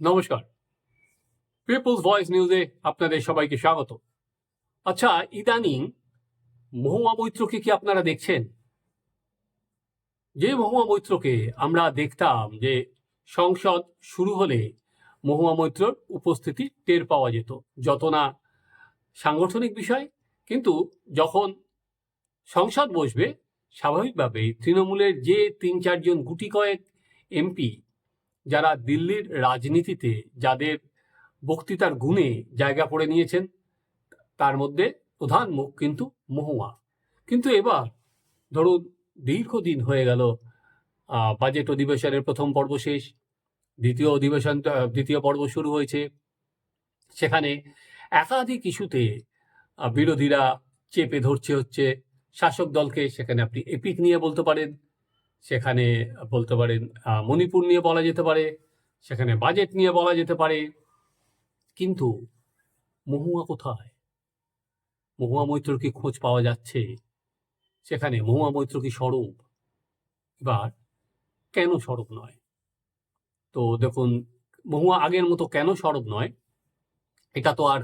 নমস্কার। People's voice নিউজে আপনাদের সবাইকে স্বাগত। আচ্ছা ইদানিং মহুয়া মৈত্রকে কি আপনারা দেখছেন? যে মহুয়া মৈত্রকে আমরা দেখতাম যে সংসদ শুরু হলে মহুয়া মৈত্রর উপস্থিতি টের পাওয়া যেত। যত না সাংগঠনিক বিষয়, কিন্তু যখন সংসদ বসবে, স্বাভাবিকভাবেই তৃণমূলের যে তিন চারজন গুটি কয়েক এমপি যারা দিল্লির রাজনীতিতে যাদের বক্তৃতার গুণে জায়গা করে নিয়েছেন, তার মধ্যে প্রধান মুখ কিন্তু মহুয়া। কিন্তু এবার ধরুন দীর্ঘদিন হয়ে গেল বাজেট অধিবেশনের প্রথম পর্ব শেষ, দ্বিতীয় অধিবেশন দ্বিতীয় পর্ব শুরু হয়েছে। সেখানে একাধিক ইস্যুতে বিরোধীরা চেপে ধরছে হচ্ছে, শাসক দলকে সেখানে আপনি এপিক নিয়ে বলতে পারেন। সেখানে বলতে পারেন মণিপুর নিয়ে বলা যেতে পারে, সেখানে বাজেট নিয়ে বলা যেতে পারে। কিন্তু মহুয়া কোথায়? মহুয়া মৈত্র কি খোঁজ পাওয়া যাচ্ছে? সেখানে মহুয়া মৈত্র কি স্বরূপ? এবার কেন স্বরূপ নয়? তো দেখুন, মহুয়া আগের মতো কেন স্বরূপ নয়? এটা তো আর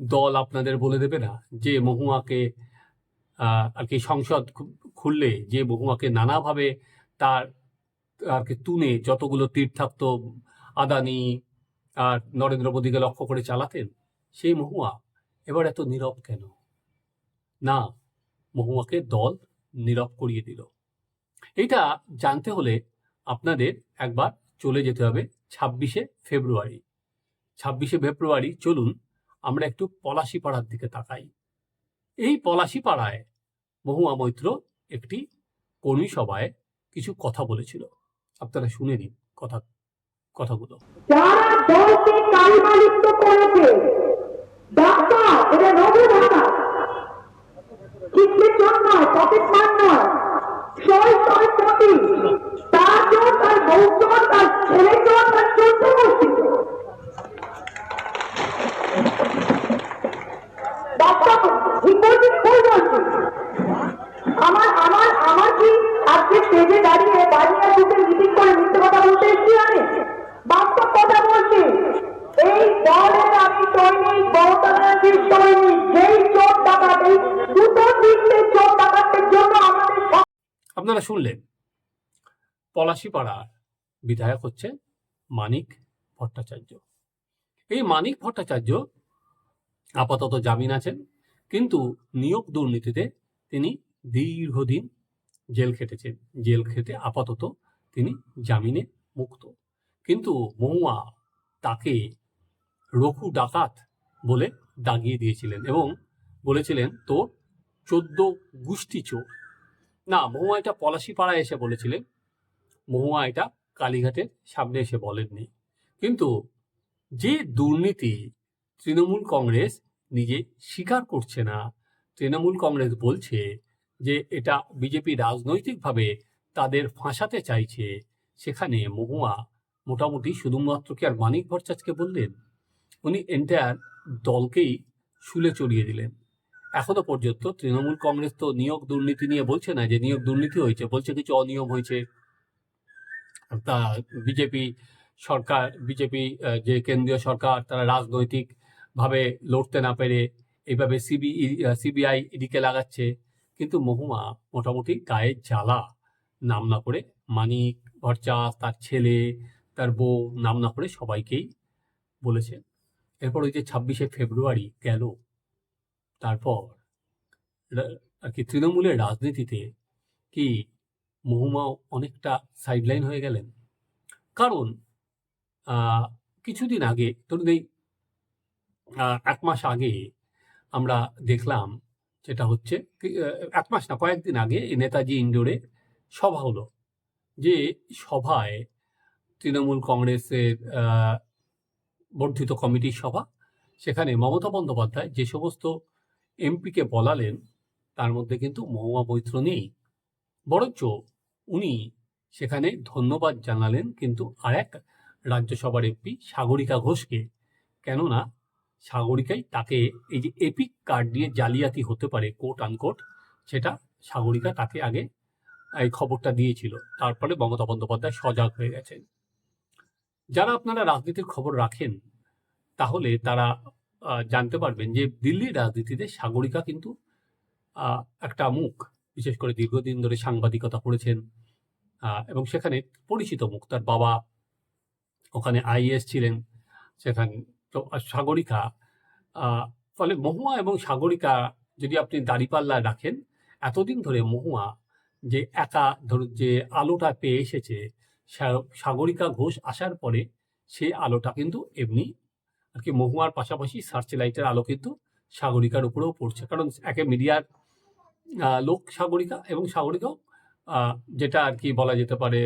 দল আপনাদের বলে দেবে না যে মহুয়াকে আর কি সংসদ খুললে যে মহুয়াকে নানাভাবে তার, আর কি তুনে যতগুলো তীর থাকতো আদানি আর নরেন্দ্র মোদীকে লক্ষ্য করে চালাতেন, সেই মহুয়া এবার এত নীরব কেন? না, মহুয়াকে দল নীরব করিয়ে দিল। এটা জানতে হলে আপনাদের একবার চলে যেতে হবে ছাব্বিশে ফেব্রুয়ারি। ছাব্বিশে ফেব্রুয়ারি চলুন, আমরা একটু পলাশিপাড়ার দিকে তাকাই। এই পলাশিপাড়ায় মহুয়া মৈত্র একটি কর্মী সভায় কিছু কথা বলেছিল। আপনারা শুনে নিন কথা, কথাগুলো। তার জন্য তার তার ছেলে তার গোষ্ঠী আপনারা শুনলেন? পলাশিপাড়ার বিধায়ক হচ্ছে মানিক ভট্টাচার্য। এই মানিক ভট্টাচার্য আপাতত জামিন আছেন, কিন্তু নিয়োগ দুর্নীতিতে তিনি দীর্ঘদিন জেল খেটেছেন। জেল খেটে আপাতত তিনি জামিনে মুক্ত। কিন্তু মহুয়া তাকে রঘু ডাকাত বলে দাগিয়ে দিয়েছিলেন এবং বলেছিলেন, তোর চোদ্দ গোষ্ঠী চোর। না মহুয়া এটা পলাশিপাড়ায় এসে বলেছিলেন। মহুয়া এটা কালীঘাটের সামনে এসে বলেননি। কিন্তু যে দুর্নীতি তৃণমূল কংগ্রেস নিজে স্বীকার করছে না, তৃণমূল কংগ্রেস বলছে যে এটা বিজেপি রাজনৈতিকভাবে তাদের ফাঁসাতে চাইছে, সেখানে মহুয়া মোটামুটি শুধুমাত্র কি আর মানিক ভট্টাচার্যকে বললেন? উনি এন্টায়ার দলকেই শুলে চড়িয়ে দিলেন। এখনও পর্যন্ত তৃণমূল কংগ্রেস তো নিয়োগ দুর্নীতি নিয়ে বলছে না, যে নিয়োগ দুর্নীতি হয়েছে, বলছে কিছু অনিয়ম হয়েছে। তা বিজেপি সরকার, বিজেপি যে কেন্দ্রীয় সরকার, তারা রাজনৈতিক ভাবে লড়তে না পেরে এইভাবে সিবি সিবিআই ইডিকে লাগাচ্ছে। কিন্তু মহুমা মোটামুটি গায়ের জ্বালা, নাম না করে মানিক ভট্টাচ তার ছেলে, তার বউ, নাম না করে সবাইকেই বলেছেন এরপর ওই যে ছাব্বিশে ফেব্রুয়ারি গেল তারপর আর কি তৃণমূলের রাজনীতিতে কি মহুমা অনেকটা সাইডলাইন হয়ে গেলেন? কারণ কিছুদিন আগে, ধরুন এই এক মাস আগে আমরা দেখলাম যেটা হচ্ছে এক মাস না, কয়েকদিন আগে নেতাজি ইন্ডোরে সভা হলো। যে সভায় তৃণমূল কংগ্রেসের বর্ধিত কমিটির সভা, সেখানে মমতা বন্দ্যোপাধ্যায় যে সমস্ত এমপিকে বলালেন, তার মধ্যে কিন্তু মহুয়া বৈত্র নেই। বরঞ্চ উনি সেখানে ধন্যবাদ জানালেন কিন্তু আর এক রাজ্যসভার এমপি সাগরিকা ঘোষকে। কেননা সাগরিকাই তাকে এই যে এপিক কার্ড দিয়ে জালিয়াতি হতে পারে কোট আনকোট সেটা সাগরিকা তাকে আগে এই খবরটা দিয়েছিল। তারপরে মমতা বন্দ্যোপাধ্যায় সজাগ হয়ে গেছেন। যারা আপনারা রাজনীতির খবর রাখেন, তাহলে তারা জানতে পারবেন যে দিল্লির রাজনীতিতে সাগরিকা কিন্তু একটা মুখ। বিশেষ করে দীর্ঘদিন ধরে সাংবাদিকতা করেছেন এবং সেখানে পরিচিত মুখ। তার বাবা ওখানে আইএস ছিলেন, সেখানে তো সাগরিকা ফলে মহুয়া এবং সাগরিকা যদি আপনি দাড়িপাল্লা রাখেন, এতদিন ধরে মহুয়া যে একা ধরুন যে আলোটা পেয়ে এসেছে সাগরিকা ঘোষ আসার পরে সেই আলোটা কিন্তু এমনি আর কি মহুয়ার পাশাপাশি সার্চ লাইটের আলো কিন্তু সাগরিকার উপরেও পড়ছে। কারণ একে মিডিয়ার লোক সাগরিকা এবং সাগরিকাও যেটা আর কি বলা যেতে পারে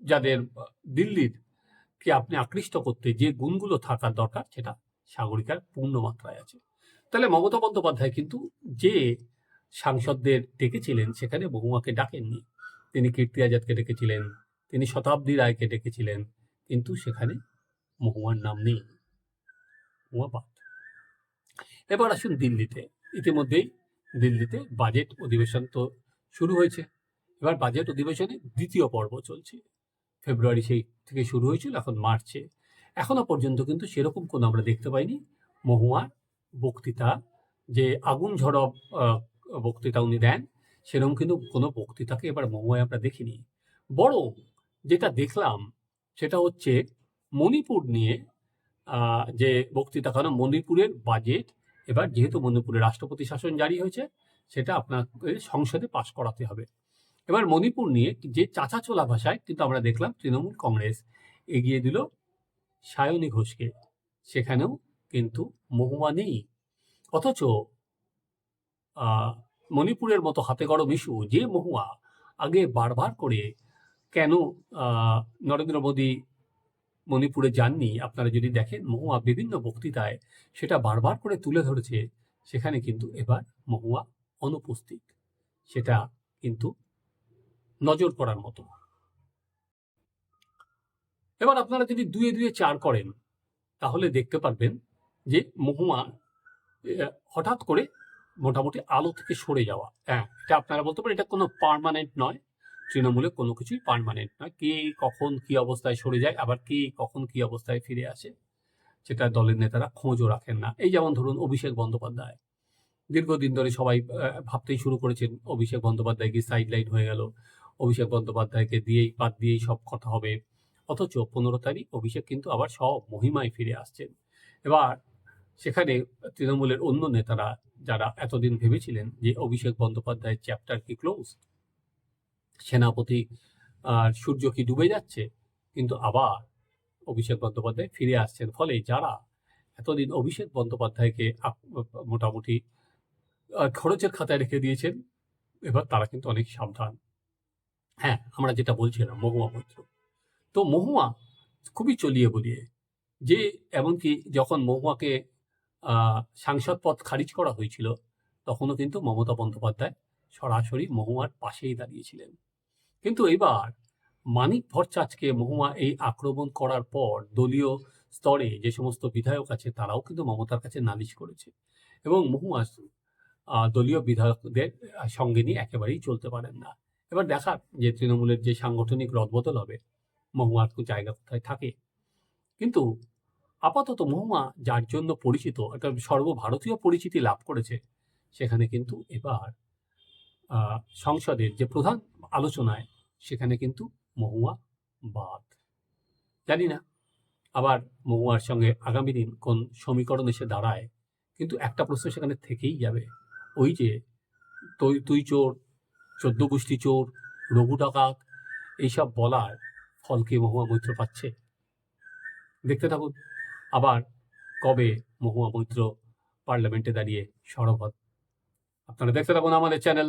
যাদের দিল্লির কে আপনি আকৃষ্ট করতে যে গুণগুলো থাকার দরকার, সেটা সাগরিকার পূর্ণ মাত্রায় আছে। তাহলে মমতা বন্দ্যোপাধ্যায় কিন্তু যে সাংসদদের ডেকেছিলেন, সেখানে বহুমাকে ডাকেননি। তিনি কীর্তি আজাদকে ডেকেছিলেন, তিনি শতাব্দী রায়কে ডেকেছিলেন, কিন্তু সেখানে মহুয়ার নাম নেই মহুয়া এবার আসুন দিল্লিতে। ইতিমধ্যেই দিল্লিতে বাজেট অধিবেশন তো শুরু হয়েছে। এবার বাজেট অধিবেশনে দ্বিতীয় পর্ব চলছে। ফেব্রুয়ারি সেই থেকে শুরু হয়েছিল, এখন মার্চে। এখনও পর্যন্ত কিন্তু সেরকম কোনো আমরা দেখতে পাইনি। মহুয়ার বক্তৃতা, যে আগুন ঝড় বক্তৃতা উনি দেন, সেরকম কিন্তু কোনো বক্তৃতাকে এবার মহুয়ায় আমরা দেখিনি। বরং যেটা দেখলাম, সেটা হচ্ছে মণিপুর নিয়ে যে বক্তৃতা, কারণ মণিপুরের বাজেট এবার যেহেতু মণিপুরে রাষ্ট্রপতি শাসন জারি হয়েছে, সেটা আপনাকে সংসদে পাশ করাতে হবে। এবার মণিপুর নিয়ে যে চাচা চাচাচোলা ভাষায় কিন্তু আমরা দেখলাম তৃণমূল কংগ্রেস এগিয়ে দিল সায়নী ঘোষকে। সেখানেও কিন্তু মহুয়া নেই। অথচ মণিপুরের মতো হাতে গড়ম ইস্যু, যে মহুয়া আগে বারবার করে কেন নরেন্দ্র মোদী মণিপুরে যাননি, আপনারা যদি দেখেন মহুয়া বিভিন্ন বক্তৃতায় সেটা বারবার করে তুলে ধরেছে, সেখানে কিন্তু এবার মহুয়া অনুপস্থিত। সেটা কিন্তু নজর করার মতো। এবার আপনারা যদি দুয়ে দুয়ে চার করেন, তাহলে দেখতে পারবেন যে মহুয়া হঠাৎ করে মোটামুটি আলো থেকে সরে যাওয়া। হ্যাঁ এটা আপনারা বলতে পারেন এটা কোনো পার্মানেন্ট নয় তৃণমূলে কোনো কিছুই পার্মানেন্ট নয় কে কখন কি অবস্থায় সরে যায়, আবার কে কখন কি অবস্থায় ফিরে আসে, সেটা দলের নেতারা খোঁজও রাখেন না। এই যেমন ধরুন অভিষেক বন্দ্যোপাধ্যায়। দীর্ঘদিন ধরে সবাই ভাবতেই শুরু করেছেন, অভিষেক বন্দ্যোপাধ্যায় কি সাইড লাইন হয়ে গেল। অভিষেক বন্দ্যোপাধ্যায়কে দিয়েই, বাদ দিয়েই সব কথা হবে। অথচ পনেরো তারিখ অভিষেক কিন্তু আবার সব মহিমায় ফিরে আসছেন। এবার সেখানে তৃণমূলের অন্য নেতারা, যারা এতদিন ভেবেছিলেন যে অভিষেক বন্দ্যোপাধ্যায়ের চ্যাপ্টার কি ক্লোজ সেনাপতি আর সূর্য কি ডুবে যাচ্ছে? কিন্তু আবার অভিষেক বন্দ্যোপাধ্যায় ফিরে আসছেন। ফলে যারা এতদিন অভিষেক বন্দ্যোপাধ্যায়কে মোটামুটি খরচের খাতায় রেখে দিয়েছেন, এবার তারা কিন্তু অনেক সাবধান। হ্যাঁ আমরা যেটা বলছিলাম, মহুয়া মৈত্র তো মহুয়া খুবই চলিয়ে বলিয়ে, যে এমনকি যখন মহুয়াকে সাংসদ পদ খারিজ করা হয়েছিল, তখনও কিন্তু মমতা বন্দ্যোপাধ্যায় সরাসরি মহুয়ার পাশেই দাঁড়িয়েছিলেন। কিন্তু এবার মানিক ভট্টাচার্যকে মহুয়া এই আক্রমণ করার পর দলীয় স্তরে যে সমস্ত বিধায়ক আছে, তারাও কিন্তু মমতার কাছে নালিশ করেছে। এবং মহুয়া দলীয় বিধায়কদের সঙ্গে নিয়ে একেবারেই চলতে পারেন না। এবার দেখার যে তৃণমূলের যে সাংগঠনিক রদবদল হবে মহুয়ার জায়গা কোথায় থাকে। কিন্তু আপাতত মহুয়া যার জন্য পরিচিত, একটা সর্বভারতীয় পরিচিতি লাভ করেছে, সেখানে কিন্তু এবার সংসদের যে প্রধান আলোচনায়, সেখানে কিন্তু মহুয়া বাদ। জানি না, আবার মহুয়ার সঙ্গে আগামী দিন কোন সমীকরণ এসে দাঁড়ায়, কিন্তু একটা প্রশ্ন সেখানে থেকেই যাবে। ওই যে তুই তুই চোর, চোদ্দ গোষ্ঠী চোর, রঘু ডাকাত, এইসব বলার ফল কি মহুয়া মৈত্র পাচ্ছে? দেখতে থাকুন, আবার কবে মহুয়া মৈত্র পার্লামেন্টে দাঁড়িয়ে সরব আপনারা দেখতে থাকুন আমাদের চ্যানেল